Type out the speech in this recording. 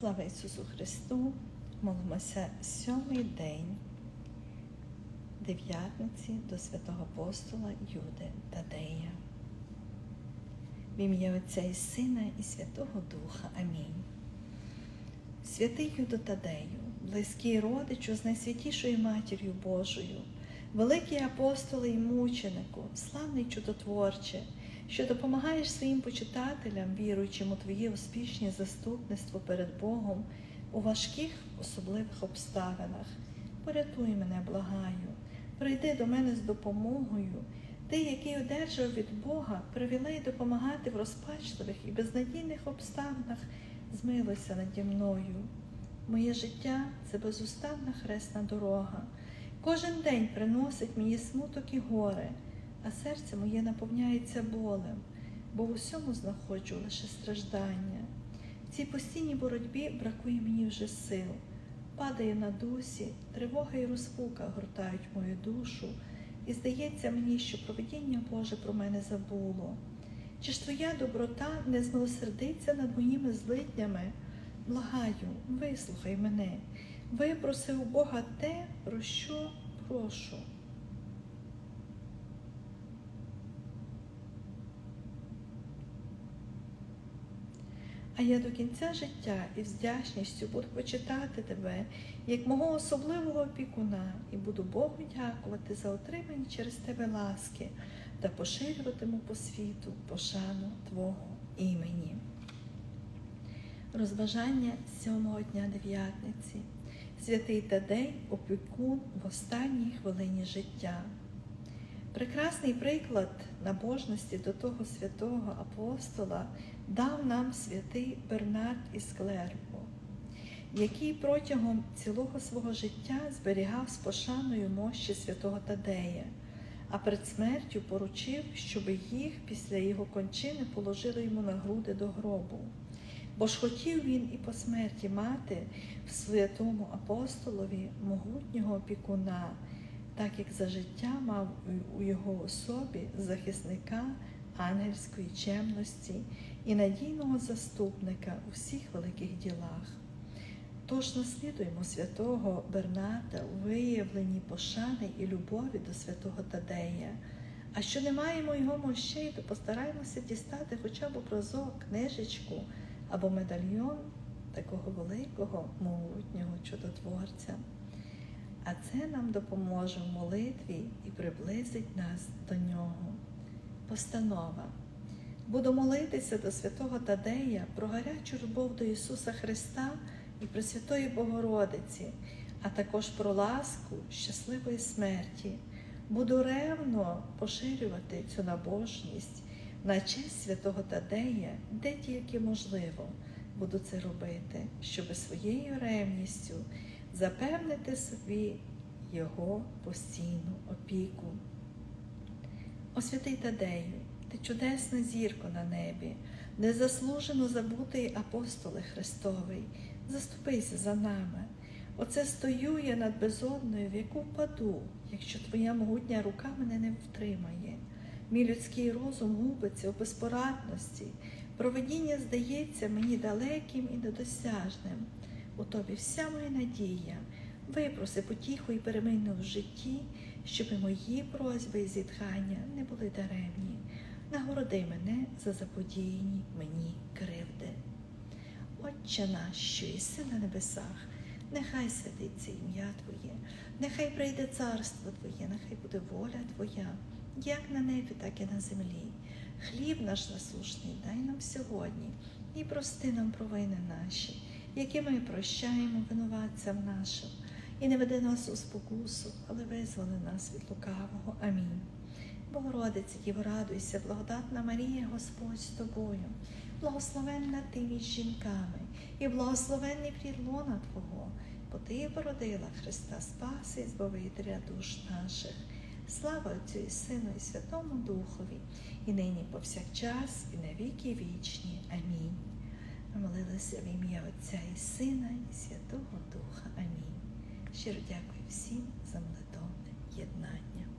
Слава Ісусу Христу! Молимося сьомий день дев'ятниці до святого апостола Юди Тадея. В ім'я Отця і Сина і Святого Духа. Амінь. Святий Юдо Тадею, близький родичу з найсвятішою матір'ю Божою, великий апостоле і мученику, славний чудотворче, що допомагаєш своїм почитателям, віруючим у Твоє успішне заступництво перед Богом у важких особливих обставинах. Порятуй мене, благаю, прийди до мене з допомогою. Ти, який одержав від Бога, привілей допомагати в розпачливих і безнадійних обставинах, змилуйся наді мною. Моє життя це безустанна хресна дорога. Кожен день приносить мені смуток і горе, а серце моє наповняється болем, бо в усьому знаходжу лише страждання. В цій постійній боротьбі бракує мені вже сил. Падаю на дусі, тривога і розпука гортають мою душу, і здається мені, що провидіння Боже про мене забуло. Чи ж твоя доброта не змилосердиться над моїми злиднями? Благаю, вислухай мене, випроси у Бога те, про що прошу. А я до кінця життя із вдячністю буду почитати тебе як мого особливого опікуна і буду Богу дякувати за отримані через тебе ласки та поширюватиму по світу пошану Твого імені. Розважання сьомого дня дев'ятниці. Святий Тадей опікун в останній хвилині життя. Прекрасний приклад набожності до того святого апостола дав нам святий Бернард із Клербо, який протягом цілого свого життя зберігав з пошаною мощі святого Тадея, а перед смертю поручив, щоб їх після його кончини положили йому на груди до гробу. Бо ж хотів він і по смерті мати в святому апостолові могутнього опікуна, так як за життя мав у його особі захисника ангельської чемності і надійного заступника у всіх великих ділах. Тож наслідуємо святого Берната у виявленні пошани і любові до святого Тадея. А що не маємо його мощей, то постараємося дістати хоча б образок, книжечку або медальйон такого великого могутнього чудотворця. А це нам допоможе в молитві і приблизить нас до нього. Постанова. Буду молитися до святого Тадея про гарячу любов до Ісуса Христа і Пресвятої Богородиці, а також про ласку щасливої смерті. Буду ревно поширювати цю набожність на честь святого Тадея, де тільки можливо, буду це робити, щоб своєю ревністю запевнити собі Його постійну опіку. О святий Тадею, ти чудесна зірко на небі, незаслужено забутий апостоле Христовий, заступися за нами. Оце стою я над безодною, в яку впаду, якщо твоя могутня рука мене не втримає. Мій людський розум губиться у безпорадності, проведіння здається мені далеким і недосяжним. У тобі вся моя надія, випроси потіху і перемину в житті, щоб і мої просьби і зітхання не були даремні. Нагороди мене за заподіяні мені кривди. Отче наш, що єси на небесах, нехай святиться ім'я Твоє, нехай прийде царство Твоє, нехай буде воля Твоя, як на небі, так і на землі. Хліб наш насушний дай нам сьогодні і прости нам провини наші, які ми прощаємо винуватцям нашим, і не веди нас у спокусу, але визволи нас від лукавого. Амінь. Богородице, Діво, радуйся, благодатна Марія, Господь з тобою, благословенна ти між жінками, і благословенний плід лона Твого, бо Ти породила Христа Спаси і Збавителя душ наших. Слава Отцю і Сину, і Святому Духові, і нині повсякчас, і на віки вічні. Амінь. Ми молилися в ім'я Отця і Сина, і Святого Духа. Амінь. Щиро дякую всім за молитовне єднання.